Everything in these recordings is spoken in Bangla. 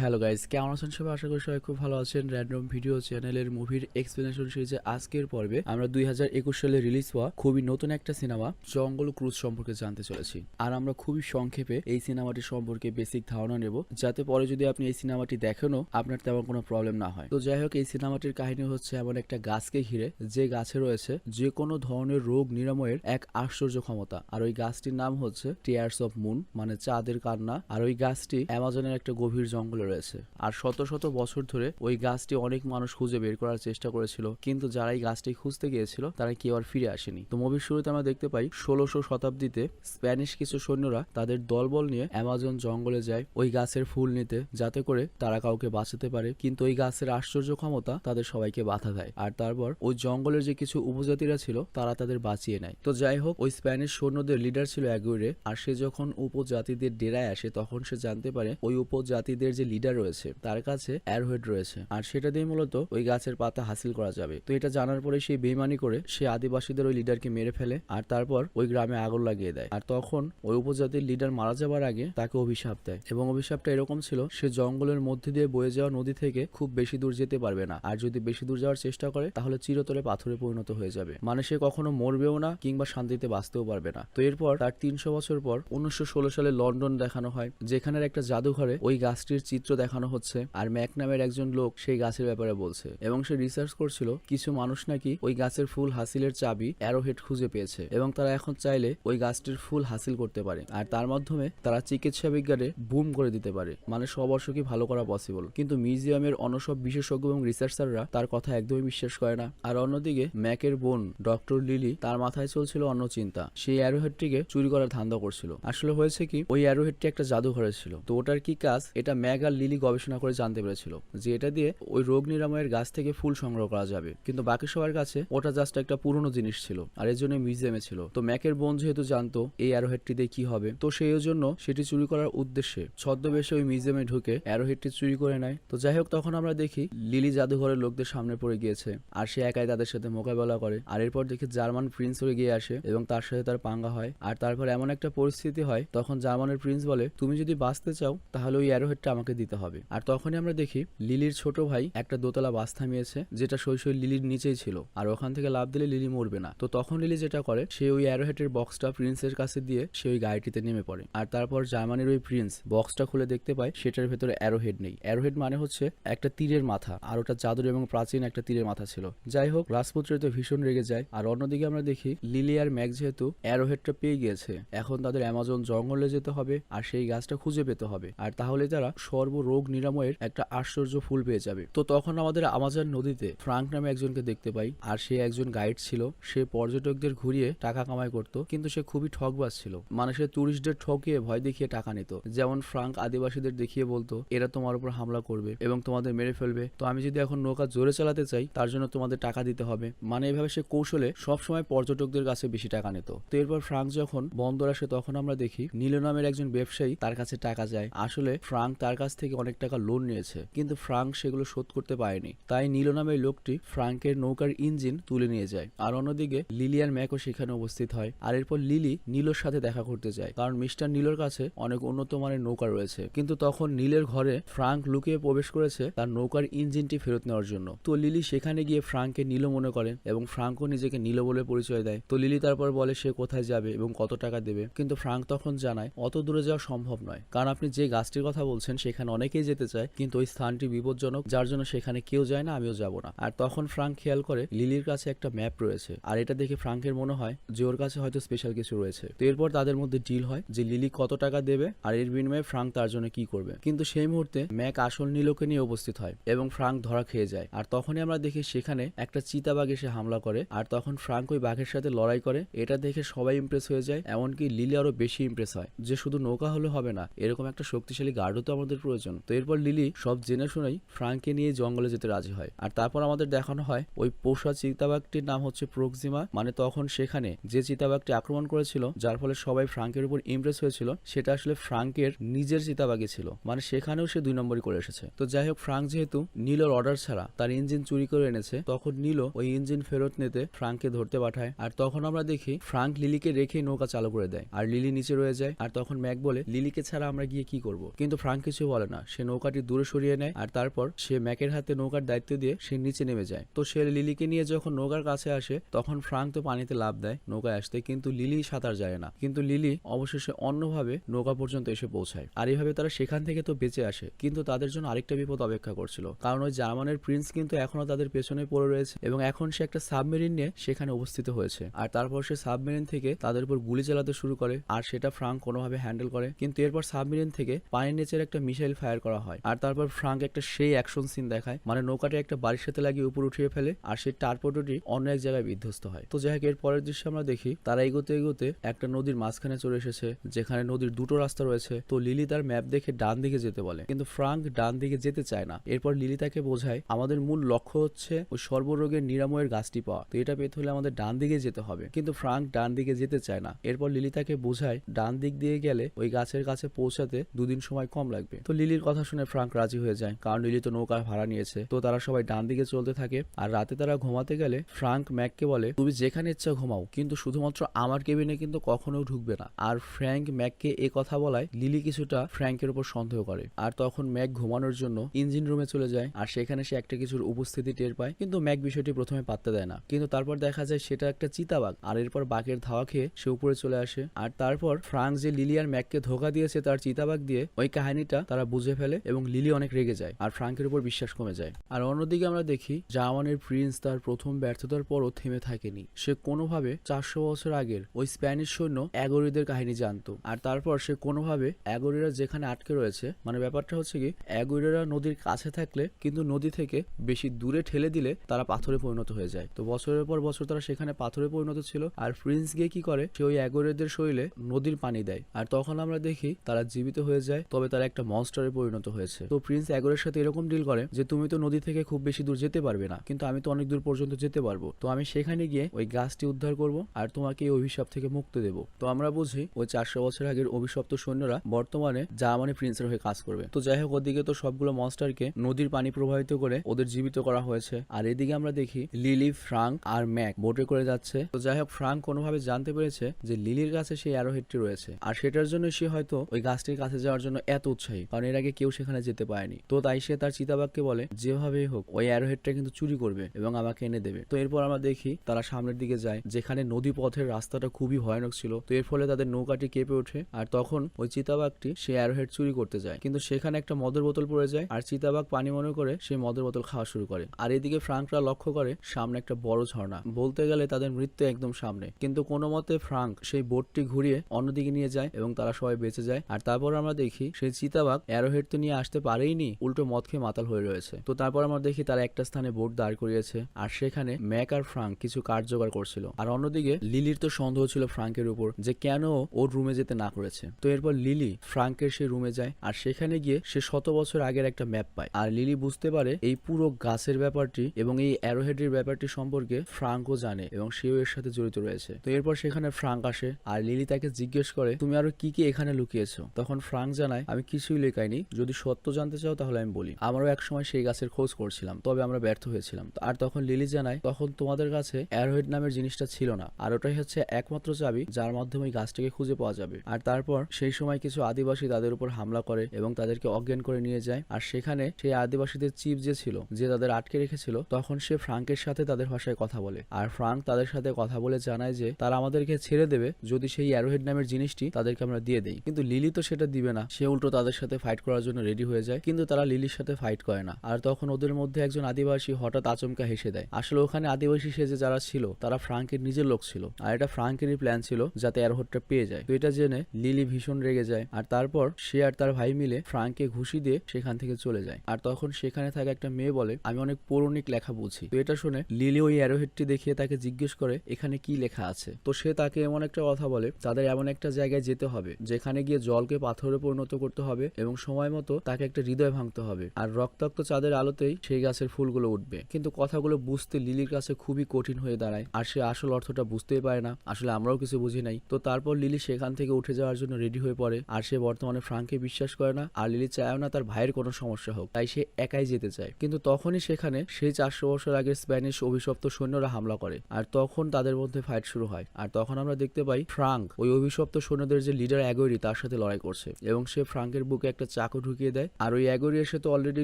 হ্যালো গাইস, কেমন আছেন সবাই? আশা করি সবাই খুব ভালো আছেন। র্যান্ডম ভিডিও চ্যানেলের মুভির এক্সপ্লেনেশন সিরিজে আজকের পর্বে আমরা দুই হাজার একুশ সালে রিলিজ হওয়া খুবই নতুন একটা সিনেমা জঙ্গল ক্রুজ সম্পর্কে জানতে চলেছি। আর আমরা খুবই সংক্ষেপে এই সিনেমাটি সম্পর্কে বেসিক ধারণা নেব, যাতে পরে যদি আপনি এই সিনেমাটি দেখেনও আপনার তেমন কোনো প্রবলেম না হয়। তো যাই হোক, এই সিনেমাটির কাহিনী হচ্ছে এমন একটা গাছকে ঘিরে, যে গাছে রয়েছে যে কোনো ধরনের রোগ নিরাময়ের এক আশ্চর্য ক্ষমতা। আর ওই গাছটির নাম হচ্ছে টিয়ার্স অফ মুন মানে চাঁদের কান্না। আর ওই গাছটি অ্যামাজনের একটা গভীর জঙ্গলে রয়েছে। আর শত শত বছর ধরে ওই গাছটি অনেক মানুষ খুঁজে বের করার চেষ্টা করেছিল, কিন্তু যারা এই গাছটি খুঁজতে গিয়েছিল, তারা কেউ আর ফিরে আসেনি। তো মুভির শুরুতে আমরা দেখতে পাই, ষোলোশো শতাব্দীতে স্প্যানিশ কিছু সৈন্যরা তাদের দলবল নিয়ে অ্যামাজন জঙ্গলে যায় ওই গাছের ফুল নিতে, যাতে করে তারা কাউকে বাঁচাতে পারে। কিন্তু ওই গাছের আশ্চর্য ক্ষমতা তাদের সবাইকে বাধা দেয়। আর তারপর ওই জঙ্গলের যে কিছু উপজাতিরা ছিল, তারা তাদের বাঁচিয়ে নেয়। তো যাই হোক, ওই স্প্যানিশ সৈন্যদের লিডার ছিল অ্যাগুইরে, আর সে যখন উপজাতিদের ডেরায় আসে, তখন সে জানতে পারে ওই উপজাতিদের যে লিডার রয়েছে, তার কাছে অ্যারোহেড রয়েছে। আর সেটা দিয়ে মূলত ওই গাছের পাতা হাসিল করা যাবে। তো এটা জানার পরে সে বেইমানি করে সে আদিবাসীদের ওই লিডারকে মেরে ফেলে আর তারপর ওই গ্রামে আগুন লাগিয়ে দেয়। আর তখন ওই উপজাতির লিডার মারা যাবার আগে তাকে অভিশাপ দেয়। এবং অভিশাপটা এরকম ছিল, সে জঙ্গলের মধ্যে দিয়ে বয়ে যাওয়া নদী থেকে খুব বেশি দূর যেতে পারবে না। আর যদি বেশি দূর যাওয়ার চেষ্টা করে, তাহলে চিরতরে পাথরে পরিণত হয়ে যাবে। মানে সে কখনো মরবেও না কিংবা শান্তিতে বাঁচতেও পারবে না। তো এরপর তার তিনশো বছর পর উনিশশো ষোলো সালে লন্ডন দেখানো হয়, যেখানের একটা জাদুঘরে ওই গাছটির চিত্র দেখানো হচ্ছে আর ম্যাক নামের একজন লোক সেই গাছের ব্যাপারে বলছে এবং সে রিসার্চ করছিল কিছু মানুষ নাকি ওই গাছের ফুল হাসিলের চাবি অ্যারোহেড খুঁজে পেয়েছে এবং তারা এখন চাইলে ওই গাছটির ফুল হাসিল করতে পারে আর তার মাধ্যমে তারা চিকিৎসা বিজ্ঞানে বুম করে দিতে পারে। মানে সব অসুখই ভালো করা পসিবল কিন্তু মিউজিয়ামের অন্য সব বিশেষজ্ঞ এবং রিসার্চাররা তার কথা একদমই বিশ্বাস করে না। আর অন্যদিকে ম্যাকের বোন ডক্টর লিলি তার মাথায় চলছিল অন্য চিন্তা। সেই অ্যারোহেডটিকে চুরি করার ধান্দা করছিল। আসলে হয়েছে কি, ওই অ্যারোহেডটি একটা জাদুঘরে ছিল। তো ওটার কি কাজ? এটা ম্যাগ আর লিলি গবেষণা করে জানতে পেরেছিল যে এটা দিয়ে ওই রোগ নিরাময়ের গাছ থেকে ফুল সংগ্রহ করা যাবে। কিন্তু বাকি সবার কাছে ওটা জাস্ট একটা পুরনো জিনিস ছিল আর এর জন্য মিউজিয়ামে ছিল। তো ম্যাকের বোন যেহেতু জানতো এই অ্যারোহেডটি দিয়ে কি হবে, তো সেই জন্য সেটি চুরি করার উদ্দেশ্যে ছদ্মবেশে ওই মিউজিয়ামে ঢুকে অ্যারোহেডটি চুরি করে নেয়। তো যাই হোক, তখন আমরা দেখি লিলি জাদুঘরের লোকদের সামনে পড়ে গিয়েছে আর সে একাই তাদের সাথে মোকাবেলা করে। আর এরপর দেখি জার্মান প্রিন্স হয়ে গিয়ে আসে এবং তার সাথে তার পাঙ্গা হয়। আর তারপর এমন একটা পরিস্থিতি হয়, তখন জার্মানের প্রিন্স বলে, তুমি যদি বাঁচতে চাও, তাহলে ওই অ্যারোহেডটা আমাকে দিতে। হবে। আর তখনই আমরা দেখি লিলির ছোট ভাই একটা দোতলা বাস থামিয়েছে, যেটা শৈশব লিলির নিচেই ছিল। আর ওখান থেকে লাভ দিলে লিলি মরবে না। তো তখন লিলি যেটা করে, সে ওই অ্যারোহেডের বক্সটা প্রিন্সের কাছে দিয়ে সে ওই গাড়িটিতে নেমে পড়ে। আর তারপর জার্মানির ওই প্রিন্স বক্সটা খুলে দেখতে পায়, সেটার ভেতরে অ্যারোহেড নেই। অ্যারোহেড মানে হচ্ছে একটা তীরের মাথা, আর ওটা জাদুর এবং প্রাচীন একটা তীরের মাথা ছিল। যাই হোক, রাজপুত্র তো ভীষণ রেগে যায়। আর অন্যদিকে আমরা দেখি লিলি আর ম্যাক যেহেতু অ্যারোহেডটা পেয়ে গিয়েছে, এখন তাদের অ্যামাজন জঙ্গলে যেতে হবে, আর সেই গাছটা খুঁজে পেতে হবে। আর তাহলে তারা সর্বরোগ নিরাময়ের একটা আশ্চর্য ফুল পেয়ে যাবে। তো তখন আমাদের আমাজন নদীতে ফ্রাঙ্ক নামে একজনকে দেখতে পাই, আর সে একজন গাইড ছিল। সে পর্যটকদের ঘুরিয়ে টাকা কামাই করত, কিন্তু সে খুবই ঠকবাজ ছিল। মানে সে টুরিস্টদের ঠকিয়ে ভয় দেখিয়ে টাকা নিত। যেমন ফ্রাঙ্ক আদিবাসীদের দেখিয়ে বলতো, এরা তোমার উপর হামলা করবে এবং তোমাদের মেরে ফেলবে। তো আমি যদি এখন নৌকা জোরে চালাতে চাই, তার জন্য তোমাদের টাকা দিতে হবে। মানে এভাবে সে কৌশলে সবসময় পর্যটকদের কাছে বেশি টাকা নিত। তো এরপর ফ্রাঙ্ক যখন বন্দর আসে, তখন আমরা দেখি নীল নামের একজন ব্যবসায়ী তার কাছে টাকা যায়। আসলে ফ্রাঙ্ক তার কাছ থেকে অনেক টাকা লোন নিয়েছে, কিন্তু ফ্রাঙ্ক সেগুলো শোধ করতে পারেনি। তাই নীল নামের লোকটি ফ্রাঙ্কের নৌকার ইঞ্জিন তুলে নিয়ে যায়। আর অন্যদিকে লিলি আর ম্যাকও সেখানে উপস্থিত হয়। আর এরপর লিলি নীলর সাথে দেখা করতে যায়। কারণ মিস্টার নীলর কাছে অনেক উন্নত মানের নৌকা রয়েছে। কিন্তু তখন নীলের ঘরে ফ্রাঙ্ক লুকিয়ে প্রবেশ করেছে তার নৌকার ইঞ্জিনটি ফেরত নেওয়ার জন্য। তো লিলি সেখানে গিয়ে ফ্রাঙ্ককে নীল মনে করে এবং ফ্রাঙ্কও নিজেকে নীল বলে পরিচয় দেয়। তো লিলি তারপর বলে সে কোথায় যাবে এবং কত টাকা দেবে। কিন্তু ফ্রাঙ্ক তখন জানায়, অত দূরে যাওয়া সম্ভব নয়। কারণ আপনি যে গাছটির কথা বলছেন, সেখানে অনেকেই যেতে চায়, কিন্তু ওই স্থানটি বিপজ্জনক, যার জন্য সেখানে কেউ যায় না, আমিও যাব না। আর তখন ফ্রাঙ্ক খেয়াল করে, লিলির কাছে একটা ম্যাপ রয়েছে। আর এটা দেখে ফ্রাঙ্কের মনে হয় যে ওর কাছে হয়তো স্পেশাল কিছু রয়েছে। তো এরপর তাদের মধ্যে ডিল হয় যে লিলি কত টাকা দেবে আর এর বিনিময়ে ফ্রাঙ্ক তার জন্য কি করবে। কিন্তু সেই মুহূর্তে ম্যাক আসল নীলকে নিয়ে উপস্থিত হয় এবং ফ্রাঙ্ক ধরা খেয়ে যায়। আর তখনই আমরা দেখি সেখানে একটা চিতাবাঘ এসে হামলা করে, আর তখন ফ্রাঙ্ক ওই বাঘের সাথে লড়াই করে। এটা দেখে সবাই ইমপ্রেস হয়ে যায়, এমনকি লিলি আরও বেশি ইমপ্রেস হয় যে শুধু নৌকা হলে হবে না, এরকম একটা শক্তিশালী গার্ডও তো আমাদের প্রয়োজন। তো এরপর লিলি সব জেনে শুনেই ফ্রাঙ্ককে নিয়ে জঙ্গলে যেতে রাজি হয়। আর তারপর আমাদের দেখানো হয়, ওই পোষা চিতাবাঘটির নাম হচ্ছে প্রক্সিমা। মানে তখন সেখানে যে চিতাবাঘটি আক্রমণ করেছিল, যার ফলে সবাই ফ্রাঙ্কের উপর ইমপ্রেস হয়েছিল, সেটা আসলে ফ্রাঙ্কের নিজের চিতাবাঘই ছিল। মানে সেখানেও সে দুই নম্বরই করে এসেছে। তো যাই হোক, ফ্রাঙ্ক যেহেতু নীলর অর্ডার ছাড়া তার ইঞ্জিন চুরি করে এনেছে, তখন নীল ওই ইঞ্জিন ফেরত নিতে ফ্রাঙ্ককে ধরতে পাঠায়। আর তখন আমরা দেখি ফ্রাঙ্ক লিলিকে রেখে নৌকা চালু করে দেয়। আর লিলি নিচে রয়ে যায়। আর তখন ম্যাক বলে, লিলিকে ছাড়া আমরা গিয়ে কি করব? কিন্তু ফ্রাঙ্ক কিছু বলে না। সে নৌকাটি দূরে সরিয়ে নেয় আর তারপর সে ম্যাকের হাতে নৌকার দায়িত্ব দিয়ে সে নিচে নেমে যায়। তো সে লিলিকে নিয়ে যখন নৌকার কাছে আসে, তখন ফ্রাঙ্ক তো পানিতে লাভ দেয় নৌকায় আসতে, কিন্তু লিলি সাঁতার যায় না। কিন্তু লিলি অবশেষে অন্যভাবে নৌকা পর্যন্ত এসে পৌঁছায়। আর এইভাবে তারা সেখান থেকে তো বেঁচে আসে, কিন্তু তাদের জন্য আরেকটা বিপদ অপেক্ষা করছিল। কারণ ওই জার্মানের প্রিন্স কিন্তু এখনও তাদের পেছনে পড়ে রয়েছে এবং এখন সে একটা সাবমেরিন নিয়ে সেখানে উপস্থিত হয়েছে। আর তারপর সে সাবমেরিন থেকে তাদের উপর গুলি চালাতে শুরু করে, আর সেটা ফ্রাঙ্ক কোনোভাবে হ্যান্ডেল করে। কিন্তু এরপর সাবমেরিন থেকে পানির নিচের একটা মিসাইল ফায়ার করা হয়। আর তারপর ফ্রাঙ্ক একটা সেই অ্যাকশন সিন দেখায় মানে নৌকাটা একটা বাড়ির সাথে লাগিয়ে উপর উঠিয়ে ফেলে, আর সেই টারপোটোটি অন্য এক জায়গায় বিধ্বস্ত হয়। তো যাই হোক এর পরের দৃশ্যে আমরা দেখি, তারা এগোতে এগোতে একটা নদীর মাঝখানে চলে এসেছে, যেখানে নদীর দুটো রাস্তা রয়েছে। তো লিলি তার ম্যাপ দেখে ডান দিকে যেতে বলে। কিন্তু ফ্রাঙ্ক ডান দিকে যেতে চায় না। এরপর লিলি তাকে বোঝায়, আমাদের মূল লক্ষ্য হচ্ছে ওই সর্বরোগের নিরাময়ের গাছটি পাওয়া। তো এটা পেতে হলে আমাদের ডান দিকে যেতে হবে। কিন্তু ফ্রাঙ্ক ডান দিকে যেতে চায় না। এরপর লিলি তাকে বোঝায়, ডান দিক দিয়ে গেলে ওই গাছের কাছে পৌঁছাতে দুদিন সময় কম লাগবে। তো লিলির কথা শুনে ফ্রাঙ্ক রাজি হয়ে যায়, কারণ লিলি তো নৌকা ভাড়া নিয়েছে। তো তারা সবাই ডান দিকে চলতে থাকে, আর রাতে তারা ঘুমাতে গেলে ফ্রাঙ্ক ম্যাককে বলে, তুমি যেখানে ইচ্ছা ঘুমাও, কিন্তু শুধুমাত্র আমার কেবিনে কিন্তু কখনো ঢুকবে না। আর ফ্র্যাঙ্ক ম্যাককে এ কথা বলায়, লিলি কিছুটা ফ্র্যাঙ্কের উপর সন্দেহ করে। আর তখন ম্যাক ঘুমানোর জন্য ইঞ্জিন রুমে চলে যায়, আর সেখানে সে একটা কিছুর উপস্থিতি টের পায়, কিন্তু ম্যাক বিষয়টি প্রথমে পাত্তা দেয় না। কিন্তু তারপর দেখা যায় সেটা একটা চিতাবাঘ, আর এরপর বাঘের ধাওয়া খেয়ে সে উপরে চলে আসে। আর তারপর ফ্রাঙ্ক যে লিলি আর ম্যাককে ধোকা দিয়েছে তার চিতাবাঘ দিয়ে, ওই কাহিনীটা তারা বুঝে ফেলে এবং লিলি অনেক রেগে যায় আর ফ্রাঙ্কের উপর বিশ্বাস কমে যায়। আর অন্যদিকে আমরা দেখি, জার্মানের প্রিন্স তার প্রথম ব্যর্থতার পরও থেমে থাকেনি। সে কোনোভাবে চারশো বছর আগের ওই স্প্যানিশ সৈন্য অ্যাগোরিদের কাহিনী জানতো আর তারপর সে কোনোভাবে অ্যাগোরিরা যেখানে আটকে রয়েছে মানে ব্যাপারটা হচ্ছে কি, অ্যাগোরিরা নদীর কাছে থাকলে কিন্তু নদী থেকে বেশি দূরে ঠেলে দিলে তারা পাথরে পরিণত হয়ে যায়। তো বছরের পর বছর তারা সেখানে পাথরে পরিণত ছিল আর প্রিন্স গিয়ে কি করে, সে ওই অ্যাগোরিদের শরীরে নদীর পানি দেয়। আর তখন আমরা দেখি তারা জীবিত হয়ে যায়, তবে তারা একটা মনস্টারে পরিণত হয়েছে। তো প্রিন্স অ্যাগোরের সাথে এরকম ডিল করে যে, তুমি তো নদী থেকে খুব বেশি দূর যেতে পারবে না, কিন্তু আমি তো অনেক দূর পর্যন্ত যেতে পারব। তো আমি সেখানে গিয়ে ওই গাছটি উদ্ধার করব আর তোমাকে এই অভিশাপ থেকে মুক্তি দেব। তো আমরা বুঝি ওই চারশো বছর আগের অভিশপ্ত সৈন্যরা বর্তমানে জার্মানি প্রিন্সের হয়ে কাজ করবে। তো যাই হোক, ওদিকে তো সবগুলো মনস্টারকে নদীর পানি প্রবাহিত করে ওদের জীবিত করা হয়েছে। আর এদিকে আমরা দেখি লিলি, ফ্রাঙ্ক আর ম্যাক বোটে করে যাচ্ছে। তো যাই হোক, ফ্রাঙ্ক কোনোভাবে জানতে পেরেছে যে লিলির কাছে সেই অ্যারোহেডটি রয়েছে। আর সেটার জন্য সে হয়তো ওই গাছটির কাছে যাওয়ার জন্য এত উৎসাহী। কারণ এর আগে কেউ সেখানে যেতে পারেনি। তো তাই সে তার চিতাবাগকে বলে, যেভাবেই হোক, ওই অ্যারোহেডটা কিন্তু চুরি করবে এবং আমাকে এনে দেবে। তো এরপর আমরা দেখি তারা সামনের দিকে যায়, যেখানে নদী পথের রাস্তাটা খুবই ভয়ানক ছিল। তো এর ফলে তাদের নৌকাটি কেঁপে ওঠে আর তখন ওই চিতাবাগটি সে অ্যারোহেড চুরি করতে যায়। কিন্তু সেখানে একটা মদের বোতল পড়ে যায় আর চিতাবাগ পানি মনে করে সে মদের বোতল খাওয়া শুরু করে। আর এদিকে ফ্রাঙ্করা লক্ষ্য করে সামনে একটা বড় ঝর্ণা। বলতে গেলে তাদের মৃত্যু একদম সামনে। কিন্তু কোনো মতে ফ্রাঙ্ক সেই বোটটি ঘুরিয়ে অন্যদিকে নিয়ে যায় এবং তারা সবাই বেঁচে যায়। আর তারপর আমরা দেখি সেই চিতাবাগ অ্যারোহেড তো নিয়ে আসতে পারেইনি, উল্টো মদ খেয়ে মাতাল হয়ে রয়েছে। তো তারপর আমরা দেখি তারা একটা স্থানে বোট দাঁড় করিয়েছে, আর সেখানে ম্যাক আর ফ্রাঙ্ক কিছু জোগাড় করছিল। আর অন্যদিকে লিলির তো সন্দেহ ছিল ফ্রাঙ্কের উপর যে কেন ওর রুমে যেতে না করেছে। তো এরপর লিলি ফ্রাঙ্কের সেই রুমে যায়, আর সেখানে গিয়ে সে শত বছর আগের একটা ম্যাপ পায়। আর লিলি বুঝতে পারে এই পুরো গাছের ব্যাপারটি এবং এই অ্যারোহেডের ব্যাপারটি সম্পর্কে ফ্রাঙ্কও জানে এবং সেও এর সাথে জড়িত রয়েছে। তো এরপর সেখানে ফ্রাঙ্ক আসে, আর লিলি তাকে জিজ্ঞেস করে, তুমি আরও কি কি এখানে লুকিয়েছো? তখন ফ্রাঙ্ক জানায়, আমি কিছুই লেখাইনি যদি সত্য জানতে চাও তাহলে আমি বলি। আমারও এক সময় সেই গাছের খোঁজ করছিলাম, তবে আমরা ব্যর্থ হয়েছিলাম। আর তখন লিলি জানায়, তখন তোমাদের কাছে অ্যারোহেড নামের জিনিসটা ছিল না। আর ওটাই হচ্ছে একমাত্র চাবি যার মাধ্যমে ওই গাছটাকে খুঁজে পাওয়া যাবে। আর তারপর সেই সময় কিছু আদিবাসী তাদের উপর হামলা করে এবং তাদেরকে অজ্ঞান করে নিয়ে যায়। আর সেখানে সেই আদিবাসীদের চিফ যে ছিল, যে তাদের আটকে রেখেছিল, তখন সে ফ্রাঙ্কের সাথে তাদের ভাষায় কথা বলে। আর ফ্রাঙ্ক তাদের সাথে কথা বলে জানায় যে, তারা আমাদেরকে ছেড়ে দেবে যদি সেই অ্যারোহেড নামের জিনিসটি তাদেরকে আমরা দিয়ে দেই। কিন্তু লিলি তো সেটা দিবে না। সে উল্টো তাদের সাথে ফাইট করার জন্য রেডি হয়ে যায়, কিন্তু তারা লিলির সাথে ফাইট করে না। আর তখন ওদের মধ্যে একজন আদিবাসী হঠাৎ আচমকা হেসে দেয়। আসলে ওখানে আদিবাসী সেজে যারা ছিল, তারা ফ্রাঙ্কের নিজের লোক ছিল। আর এটা ফ্রাঙ্কেরই প্ল্যান ছিল যাতে অ্যারোহেডটা পেয়ে যায়। তো এটা জেনে লিলি ভীষণ রেগে যায়। আর তারপর সে আর তার ভাই মিলে ফ্রাঙ্ককে ঘুষি দিয়ে সেখান থেকে চলে যায়। আর তখন সেখানে থাকা একটা মেয়ে বলে, আমি অনেক পৌরাণিক লেখা বুঝি। তো এটা শুনে লিলি ওই অ্যারোহেডটি দেখিয়ে তাকে জিজ্ঞেস করে, এখানে কি লেখা আছে? তো সে তাকে এমন একটা কথা বলে, তাদের এমন একটা জায়গায় যেতে হবে, যেখানে গিয়ে জলকে পাথরে পরিণত করতে হবে এবং সময় মতো তাকে একটা হৃদয় ভাঙতে হবে। আর রক্তাক্ত চাঁদের আলোতেই সেই গাছের ফুলগুলো উঠবে। কিন্তু কথাগুলো বুঝতে লিলির কাছে খুবই কঠিন হয়ে দাঁড়ায়। আর সে আসল অর্থটা বুঝতেই পারে না। আসলে আমরাও কিছু বুঝি নাই। তো তারপর লিলি সেখান থেকে উঠে যাওয়ার জন্য রেডি হয়ে পড়ে। আর সে বর্তমানে ফ্রাঙ্ককে বিশ্বাস করে না। আর লিলি চায়ও না তার ভাইয়ের কোনো সমস্যা হোক। তাই সে একাই যেতে চায়। কিন্তু তখনই সেখানে সেই চারশো বছর আগের স্প্যানিশ অভিশপ্ত সৈন্যরা হামলা করে। আর তখন তাদের মধ্যে ফাইট শুরু হয়। আর তখন আমরা দেখতে পাই ফ্রাঙ্ক, ওই অভিশপ্ত সৈন্যদের যে লিডার অ্যাগোরি, তার সাথে লড়াই করছে। এবং সে ফ্রাঙ্কের বুকে একটা চাকু ঢুকিয়ে দেয়। আর ওই অ্যাগোরি এসে তো অলরেডি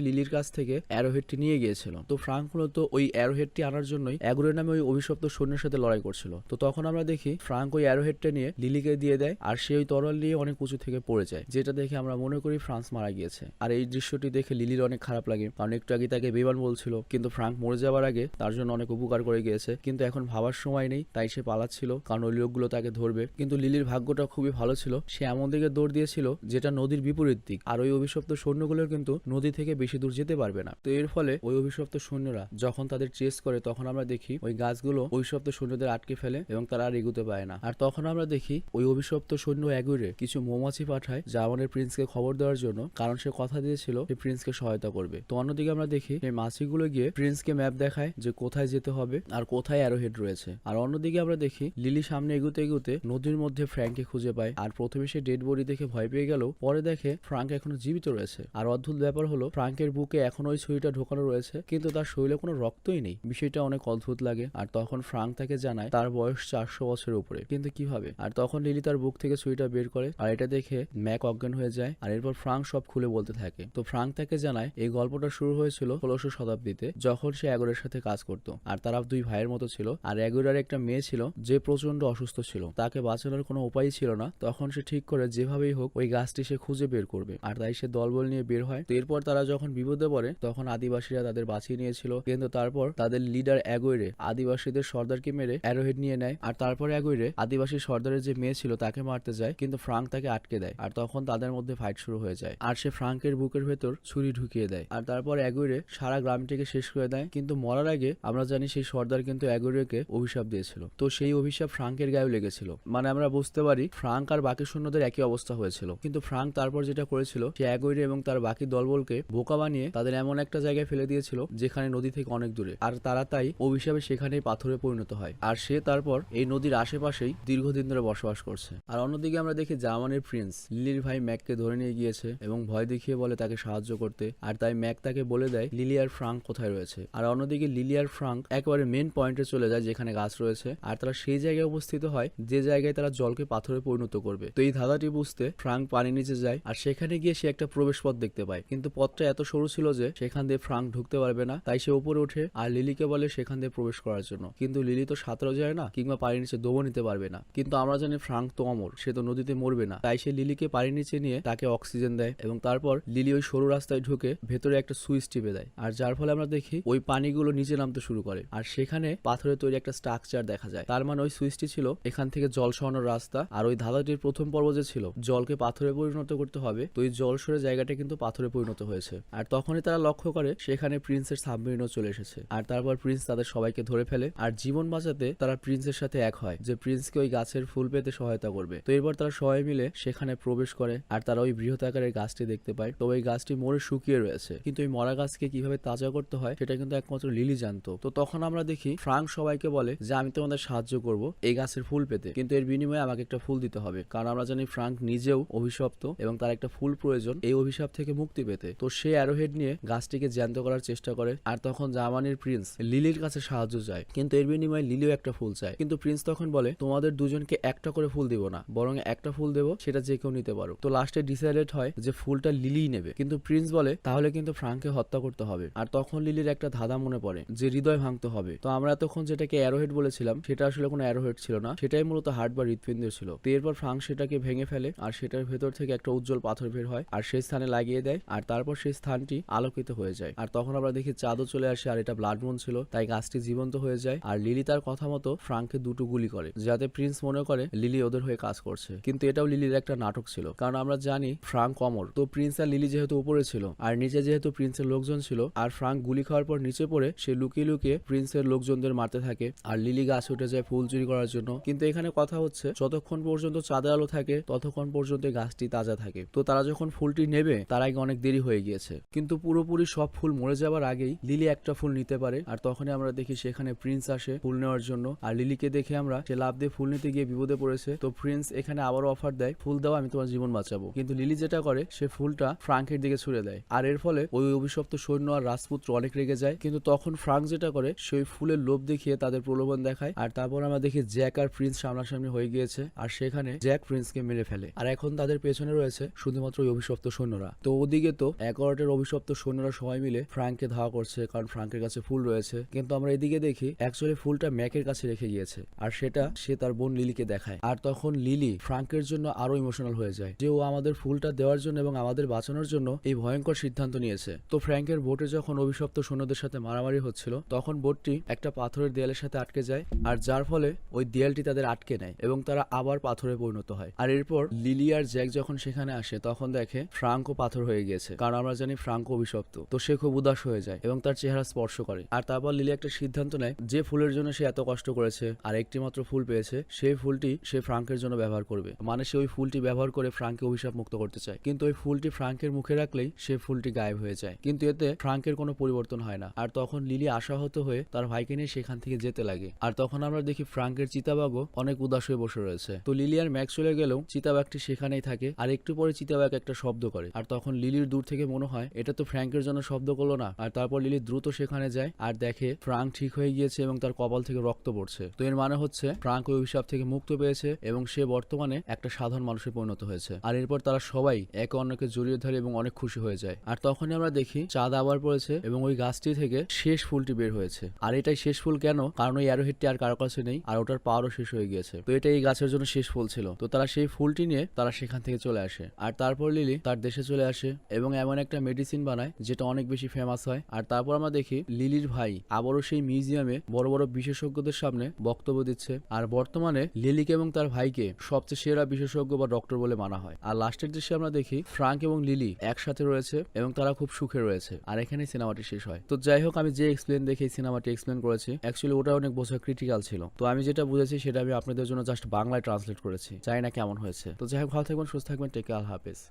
লিলির কাছ থেকে অ্যারোহেডটি নিয়ে গিয়েছিল। তো ফ্রাঙ্ক মূলত ওই অ্যারোহেডটি আনার জন্যই অ্যাগোরের নামে ওই অভিশপ্ত সৈন্যের সাথে লড়াই করছিল। তো তখন আমরা দেখি ফ্রাঙ্ক ওই অ্যারোহেডটা নিয়ে লিলিকে দিয়ে দেয় আর সে ওই তরল নিয়ে অনেক উঁচু থেকে পড়ে যায়, যেটা দেখে আমরা মনে করি ফ্রান্স মারা গিয়েছে। আর এই দৃশ্যটি দেখে লিলির অনেক খারাপ লাগে, কারণ একটু আগে তাকে বেমান বলছিল, কিন্তু ফ্রাঙ্ক মরে যাওয়ার আগে তার জন্য অনেক উপকার করে গিয়েছে, কিন্তু এখন ভাবার সময় নেই, তাই সে পালাচ্ছিল, কারণ ওই লোকগুলো তাকে ধরবে। কিন্তু লিলির ভাগ্যটা খুবই ভালো ছিল, সে এমন দিকে দৌড় দিয়েছিল, যেটা নদীর বিপরীত দিক। আর ওই অভিশপ্ত সৈন্যগুলোর কিন্তু নদী থেকে বেশি দূর যেতে পারবে না। তো এর ফলে ওই অভিশপ্ত সৈন্যরা যখন তাদের চেস করে, তখন আমরা দেখি ওই গাছগুলো অভিশপ্ত সৈন্যদের আটকে ফেলে এবং তারা আর এগুতে পারে না। আর তখন আমরা দেখি ওই অভিশপ্ত সৈন্য এগুরে কিছু মৌমাছি পাঠায় যা আমাদের প্রিন্সকে খবর দেওয়ার জন্য, কারণ সে কথা দিয়েছিল সে প্রিন্সকে সহায়তা করবে। তো অন্যদিকে আমরা দেখি এই মাছিগুলো গিয়ে প্রিন্সকে ম্যাপ দেখায় যে কোথায় যেতে হবে আর কোথায় অ্যারোহেড রয়েছে। আর অন্যদিকে আমরা দেখি লিলি সামনে এগুতে এগুতে নদীর মধ্যে ফ্র্যাঙ্ককে খুঁজে পায়। আর প্রথমে সে ডেড বডি দেখে ভয় পেয়ে গেল পরে দেখে ফ্রাঙ্ক এখনও জীবিত রয়েছে। আর অদ্ভুত ব্যাপার হলো, ফ্রাঙ্কের বুকে এখনও ওই ছুরিটা ঢোকানো রয়েছে, কিন্তু তার শরীরে কোনো রক্তই নেই। বিষয়টা অনেক অদ্ভুত লাগে, আর তখন ফ্রাঙ্ক তাকে জানায়, তার বয়স চারশো বছরের উপরে। কিন্তু কীভাবে আর তখন লিলি তার বুক থেকে ছুরিটা বের করে, আর এটা দেখে ম্যাক অজ্ঞান হয়ে যায়, আর এরপর ফ্রাঙ্ক সব খুলে বলতে থাকে। তো ফ্রাঙ্ক তাকে জানায়, এই গল্পটা শুরু হয়েছিল ষোলোশো শতাব্দীতে, যখন সে অ্যাগোরের সাথে কাজ করত, আর তারা দুই ভাইয়ের মতো ছিল, আর অ্যাগোরার একটা মেয়ে ছিল যে প্রচণ্ড অসুস্থ ছিল। তাকে বাঁচানোর কোনো উপায় ছিল না। তখন সে ঠিক করে, যেভাবেই হোক, ওই গাছটি সে খুঁজে বের করবে। আর তাই সে দলবল নিয়ে বের হয়। এরপর তারা যখন বিপদে পড়ে, তখন আদিবাসীরা তাদের বাঁচিয়ে নিয়েছিল। কিন্তু তারপর তাদের লিডার অ্যাগোয়রে, আদিবাসীদের সর্দারকে মেরে অ্যারোহেড নিয়ে নেয়। আর তারপর অ্যাগোয়রে, আদিবাসী সর্দারের যে মেয়ে ছিল, তাকে মারতে যায়। কিন্তু ফ্রাঙ্ক তাকে আটকে দেয়। আর তখন তাদের মধ্যে ফাইট শুরু হয়ে যায়। আর সে ফ্রাঙ্কের বুকের ভেতর ছুরি ঢুকিয়ে দেয়। আর তারপর অ্যাগোয়রে সারা গ্রামটিকে শেষ করে দেয়। কিন্তু মরার আগে, আমরা জানি সেই সর্দার কিন্তু অ্যাগোয়রেকে অভিশাপ দিয়েছিল। তো সেই অভিশাপ ফ্রাঙ্কের গায়েও লেগেছিল। মানে আমরা বুঝতে পারি, ফ্রাঙ্ক আর বাকি সৈন্যদের একই অবস্থা হয়েছিল। কিন্তু ফ্রাঙ্ক তারপর যেটা করেছিল সে অ্যাগোয়রে এবং তার বাকি দলবলকে বোকা বানিয়ে তাদের এমন একটা জায়গায় ফেলে দিয়েছিল, যেখানে নদী থেকে অনেক দূরে। আর তারা তাই অভিশাপে সেখানেই পাথরে পরিণত হয়। আর সে তারপর এই নদীর আশেপাশেই দীর্ঘদিন ধরে বসবাস করছে। আর অন্যদিকে আমরা দেখি জার্মানির প্রিন্স লিলির ভাই ম্যাককে ধরে নিয়ে গিয়েছে এবং ভয় দেখিয়ে বলে তাকে সাহায্য করতে। আর তাই ম্যাক তাকে বলে দেয়, লিলি আর ফ্রাঙ্ক কোথায় রয়েছে? আর অন্যদিকে লিলি আর ফ্রাঙ্ক একেবারে মেন পয়েন্টে চলে যায়, যেখানে গাছ রয়েছে। আর তারা সেই জায়গায় উপস্থিত হয়, যে জায়গায় তারা জলকে পাথরে পরিণত করবে। তো এই ধাঁধাটি বুঝতে ফ্রাঙ্ক পানি নিচে যায়। আর সেখানে গিয়ে সে একটা প্রবেশ পথ দেখতে পায়। কিন্তু পথটা এত সরু ছিল যে সেখান দিয়ে ফ্রাঙ্ক ঢুকতে পারবে না। তাই সে উপরে ওঠে আর লিলিকে বলে সেখান দিয়ে প্রবেশ করার জন্য। কিন্তু লিলি তো সাঁতরা যায় না কিংবা পানির নিচে দোবো নিতে পারবে না। কিন্তু আমরা জানি ফ্রাঙ্ক তো অমর, সে তো নদীতে মরবে না। তাই সে লিলিকে পানির নিচে নিয়ে তাকে অক্সিজেন দেয় এবং তারপর লিলি ওই সরু রাস্তায় ঢুকে ভেতরে একটা সুইচ টিপে দেয়। আর যার ফলে আমরা দেখি ওই পানিগুলো নিচে নামতে শুরু করে। আর সেখানে পাথরে তৈরি একটা স্ট্রাকচার দেখা যায়। তার মানে ওই সুইচটি ছিল এখান থেকে জল সরানোর রাস্তা। আর ওই ধাঁধাটির প্রথম পর্ব যে ছিল, জলকে পাথরে পরিণত করতে হবে। তো ওই জল সরে জায়গাটা কিন্তু পাথরে পরিণত হয়েছে। আর তখনই তারা লক্ষ্য করে সেখানে প্রিন্সের সাবমেরিনও চলে এসেছে। আর তারপর প্রিন্স তাদের সবাইকে ধরে ফেলে আর জীবন বাঁচাতে তারা প্রিন্সের সাথে এক হয়, যে প্রিন্সকে ওই গাছের ফুল পেতে সহায়তা করবে। তো এরপর তারা সবাই মিলে সেখানে প্রবেশ করে আর তারা ওই বৃহৎ আকারের গাছটি দেখতে পায়। তো ওই গাছটি মরে শুকিয়ে রয়েছে। কিন্তু ওই মরা গাছকে কীভাবে তাজা করতে হয় সেটা কিন্তু একমাত্র লিলি জানতো। তো তখন আমরা দেখি ফ্রাঙ্ক সবাইকে বলে যে, আমি তোমাদের সাহায্য করব এই গাছের ফুল পেতে। কিন্তু এর বিনিময়ে আমাকে একটা ফুল দিতে হবে। কারণ আমরা জানি ফ্রাঙ্ক নিজেও অভিশপ্ত এবং তার একটা ফুল প্রয়োজন এই অভিশাপ থেকে মুক্তি পেতে। তো সে অ্যারোহেড নিয়ে গাছটিকে জ্যান্ত করার চেষ্টা করে, আর তখন জার্মানির প্রিন্স লিলির কাছে সাহায্য চায়। কিন্তু এর বিনিময়ে লিলিও একটা ফুল চায়। কিন্তু প্রিন্স তখন বলে, তোমাদের দুজনকে একটা করে ফুল দিব না, বরং একটা ফুল দেবো, সেটা যে কেউ নিতে পারো তো লাস্টে ডিসাইডেড হয় যে ফুলটা লিলিই নেবে। কিন্তু প্রিন্স বলে, তাহলে কিন্তু ফ্রাঙ্ককে হত্যা করতে হবে। আর তখন লিলির একটা ধাঁধা মনে পড়ে, যে হৃদয় ভাঙতে হবে। তো আমরা তখন যেটাকে অ্যারোহেড বলেছিলাম, সেটা আসলে কোনো অ্যারোহেড ছিল না। সেটাই মূলত হার্ট বা হৃৎপিণ্ড ছিল। তো এরপর ফ্রাঙ্ক সেটাকে ভেঙে ফেলে, আর সেটার ভেতর থেকে একটা উজ্জ্বল পাথর বের হয়। আর সেই স্থানে লাগিয়ে দেয়, আর তারপর সেই স্থানটি আলোকিত হয়ে যায়। আর তখন আমরা দেখি চাঁদও চলে আসে, আর এটা ব্লাড মুন ছিল, তাই গাছটি জীবন্ত হয়ে যায়। আর লিলি তার কথা মতো ফ্রাঙ্ককে দুটো গুলি করে, যাতে প্রিন্স মনে করে লিলি ওদের হয়ে কাজ করছে। কিন্তু এটাও লিলির একটা নাটক ছিল, কারণ আমরা জানি ফ্রাঙ্ক অমর। তো প্রিন্স আর লিলি যেহেতু উপরে ছিল, আর নিচে যেহেতু প্রিন্সের লোকজন ছিল, আর ফ্রাঙ্ক গুলি খাওয়ার পর নিচে পড়ে, সে লুকিয়ে লুকিয়ে প্রিন্সের লোকজনদের মারতে থাকে, আর লিলি গাছ উঠে যায় ফুল চুরি করার জন্য। কিন্তু এখানে কথা হচ্ছে, যতক্ষণ পর্যন্ত চাঁদা আলো থাকে, ততক্ষণ পর্যন্ত গাছটি তাজা থাকে। তো তারা যখন ফুলটি নেবে, তার আগে অনেক দেরি হয়ে গিয়েছে। কিন্তু পুরোপুরি সব ফুল মরে যাওয়ার আগেই লিলি একটা ফুল নিতে পারে। আর তখনই আমরা দেখি সেখানে প্রিন্স আসে ফুল নেওয়ার জন্য। আর লিলিকে দেখে আমরা সে লাভ দিয়ে ফুল নিতে গিয়ে বিপদে পড়েছে। তো প্রিন্স এখানে আবারও অফার দেয়, ফুল দাও, আমি তোমার জীবন বাঁচাবো। কিন্তু লিলি যেটা করে, সে ফুলটা ফ্রাঙ্কের দিকে ছুড়ে দেয়। আর এর ফলে ওই অভিশপ্ত সৈন্য আর রাজপুত্র অনেক রেগে যায়। কিন্তু তখন ফ্রাঙ্ক যেটা করে সেই ফুলের লোভ দেখিয়ে তাদের প্রলোভন দেখায়। আর তারপর আমরা দেখি জ্যাক আর প্রিন্স সামনাসামনি হয়ে গিয়েছে। আর সেখানে জ্যাক প্রিন্সকে মেরে ফেলে। আর এখন তাদের পেছনে রয়েছে শুধুমাত্র ওই অভিশপ্ত সৈন্যরা। তো ওদিকে তো এগারোটার অভিশপ্ত সৈন্যরা সবাই মিলে ফ্রাঙ্ককে ধাওয়া করছে, কারণ ফ্রাঙ্কের কাছে ফুল রয়েছে। কিন্তু আমরা এদিকে দেখি অ্যাকচুয়ালি ফুলটা ম্যাকের কাছে রেখে গিয়েছে, আর সেটা সে তার বোন লিলিকে দেখায়। আর তখন লিলি ফ্রাঙ্কের জন্য আরও ইমোশনাল হয়ে যায়, যে ও আমাদের ফুলটা দেওয়ার জন্য এবং আমাদের বাঁচানোর জন্য এই ভয়ঙ্কর সিদ্ধান্ত নিয়েছে। তো ফ্র্যাঙ্কের বোটে যখন অভিশপ্ত সৈন্যদের সাথে মারামারি হচ্ছিল, তখন বোটটি একটা পাথরের দেয়ালের সাথে আটকে যায়, আর যার ফলে ওই দেয়ালটি তাদের আটকে নেয় এবং তারা আবার পাথরে পরিণত হয়। আর এরপর লিলি আর জ্যাক যখন সেখানে আসে, তখন দেখে ফ্রাঙ্কও পাথর হয়ে গিয়েছে, কারণ আমরা জানি ফ্রাঙ্কও অভিশপ্ত। তো সে খুব উদাস হয়ে যায় এবং তার চেহারা স্পর্শ করে। আর তারপর লিলি একটা সিদ্ধান্ত নেয় যে ফুলের জন্য সে এত কষ্ট করেছে আর একটি মাত্র ফুল পেয়েছে, সেই ফুলটি সে ফ্রাঙ্কের জন্য ব্যবহার করবে। মানে সে ওই ফুলটি ব্যবহার করে ফ্রাঙ্কে অভিশাপ মুক্ত করতে চায়। কিন্তু ওই ফুলটি ফ্রাঙ্কের মুখে রাখলেই সে ফুলটি গায়েব হয়ে যায়। কিন্তু এতে ফ্রাঙ্কের কোনো পরিবর্তন হয় না। আর তখন লিলি আশাহত হয়ে তার ভাইকে নিয়ে সেখান থেকে যেতে লাগে। আর তখন আমরা দেখি ফ্রাঙ্কের চিতাবাগও অনেক উদাস হয়ে বসে রয়েছে। তো লিলি আর ম্যাক্স চলে গেলেও চিতাবাগটি সেখানেই থাকে। আর একটু পরে চিতাবাগ একটা শব্দ করে। আর তখন লিলির দূর থেকে মনে হয়, এটা তো ফ্র্যাঙ্কের জন্য শব্দ করল না। আর তারপর লিলি দ্রুত সেখানে যায় আর দেখে ফ্রাঙ্ক ঠিক হয়ে গিয়েছে এবং তার কপাল থেকে রক্ত পড়ছে। তো এর মানে হচ্ছে ফ্রাঙ্ক ওই অভিশাপ থেকে মুক্ত পেয়েছে এবং সে বর্তমানে একটা সাধারণ মানুষে পরিণত হয়েছে। আর এরপর তারা সবাই একে অন্যকে জড়িয়ে ধরে এবং অনেক খুশি হয়ে যায়। আর তখনই আমরা দেখি, চাঁদ আবার পড়েছে এবং ওই গাছটি থেকে শেষ ফুলটি বের হয়েছে। আর এটাই শেষ ফুল কেন? কারণ ওই অ্যারোহেডটি আর কারও কাছে নেই আর ওটার পাওয়ারও শেষ হয়ে গিয়েছে। তো এটা এই গাছের জন্য শেষ ফুল ছিল। তো তারা সেই ফুলটি নিয়ে তারা সেখান থেকে চলে আসে। আর তারপর লিলি তার দেশে চলে আসে এবং এমন একটা মেডিসিন বানায় যেটা অনেক বেশি ফেমাস হয়। আর তারপর আমরা দেখি লিলির ভাই আবারও সেই মিউজিয়ামে বড় বড় বিশেষজ্ঞদের সামনে বক্তব্য দিচ্ছে। আর বর্তমানে লিলিকে এবং তার ভাইকে সবচেয়ে সেরা বিশেষজ্ঞ বা ডক্টর বলে মানা হয়। আর লাস্টের দৃশ্যে আমরা দেখি ফ্রাঙ্ক এবং লিলি একসাথে রয়েছে এবং তারা খুব সুখে রয়েছে। আর এখানে সিনেমাটি শেষ হয়। তো যাই হোক, আমি যে এক্সপ্লেন দেখে সিনেমাটি এক্সপ্লেন করেছি অ্যাকচুয়ালি ওটা অনেক বোঝা ক্রিটিক্যাল ছিল। তো আমি যেটা বুঝেছি সেটা আমি আপনাদের জন্য জাস্ট বাংলায় ট্রান্সলেট করেছি। জানি না কেমন হয়েছে। তো যাই হোক, ভালো থাকবেন, সুস্থ থাকবেন টেকে আল হাফেজ।